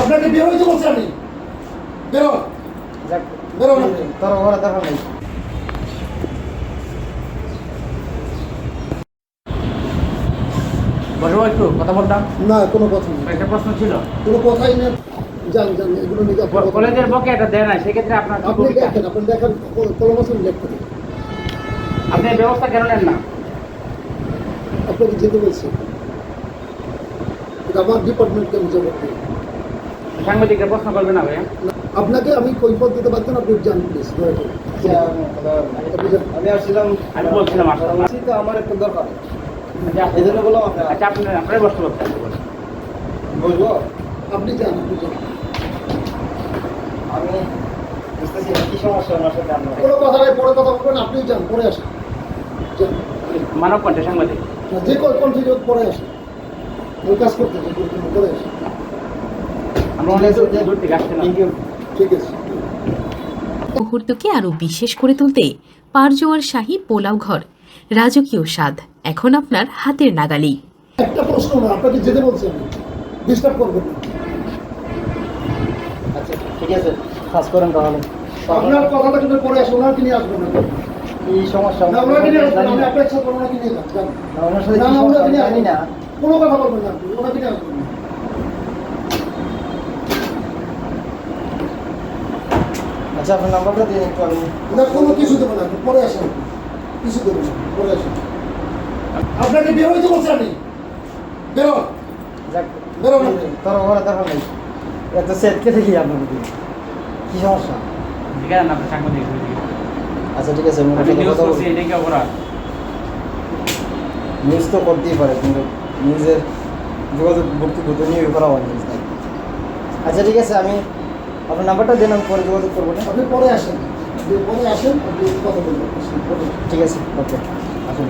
আপনাকে বের হইতে বলছি আমি। বেরো। বেরো। তোর ওরা দরকার নেই। বসবো একটু কথা বলতাম না। কোনো কথা নেই। একটা প্রশ্ন ছিল। কোনো কথাই এগুলো নিয়ে। কলেজের এটা দেয় না সেক্ষেত্রে আপনার আপনি ভূমিকা? দেখেন আপনি দেখেন কলম আছে উল্লেখ করেন আপনি ব্যবস্থা কেন নেন না? আপনাকে যেতে বলছি। আমার ডিপার্টমেন্টকে আমি জবাব দিই সাংবাদিকরা প্রশ্ন করবে না ভাইয়া। আপনাকে আমি কৈফত দিতে পারতেন আপনি যান প্লিজ যান। আমি আসছিলাম। আমি বলছিলাম আসলে আসছি তো আমার একটু দরকার। আচ্ছা, এই জন্য বললাম আপনার আচ্ছা আপনি আপনারাই বসতে বলতেন বলব আপনি যান আপনি যান আমি বুঝতেছি কি সমস্যা ওনার সাথে আপনার কোনো কথা নাই পরে কথা বলবেন যান পরে আসেন। মানব কণ্ঠে সাংবাদিক। যে কন্টিনিউ পরে আসেন। ওই কাজ করতে পরে আসেন আমরা অনেক দূর দূর থেকে আসছিলাম থ্যাংক ইউ ঠিক আছে মুহূর্তকে আরও বিশেষ করে তুলতে পারজোয়ার শাহী পোলাও ঘর রাজকীয় স্বাদ এখন আপনার হাতের নাগালি একটা প্রশ্ন না আপনাকে যেতে বলছি ডিস্টার্ব করবেন আচ্ছা ঠিক আছে কাজ করেন তাহলে। আপনার কথাটা কিন্তু পরে আসে ওনাকে নিয়ে আসবেন না। কি সমস্যা? না, আসবেন আমি। আপনার সাথে যান ওনার সাথে জানি কোনো কথা বলবেন আসবেন না। আচ্ছা আপনার নাম্বারটা দিন একটু আমি না কোনো কিছু দেবো না পরে আসেন। কিছু দেবো না পরে আসেন। আপনাকে বের হইতে বলছি আমি। বেরো যাক বেরো না। তোর ওরা দরকার নেই। এত সেটকে দেখি আপনার কি সমস্যা? ঠিক আছে না সাংবাদিক আচ্ছা ঠিক আছে নিউজ তো করতেই পারে কিন্তু নিউজের যোগাযোগ নিয়ে করা হয় আচ্ছা ঠিক আছে আমি আপনার নাম্বারটা দেন আমি পরে যোগাযোগ করব না আপনি পরে আসেন। পরে আসেন আপনি কথা বলবেন। ঠিক আছে ওকে। আসুন।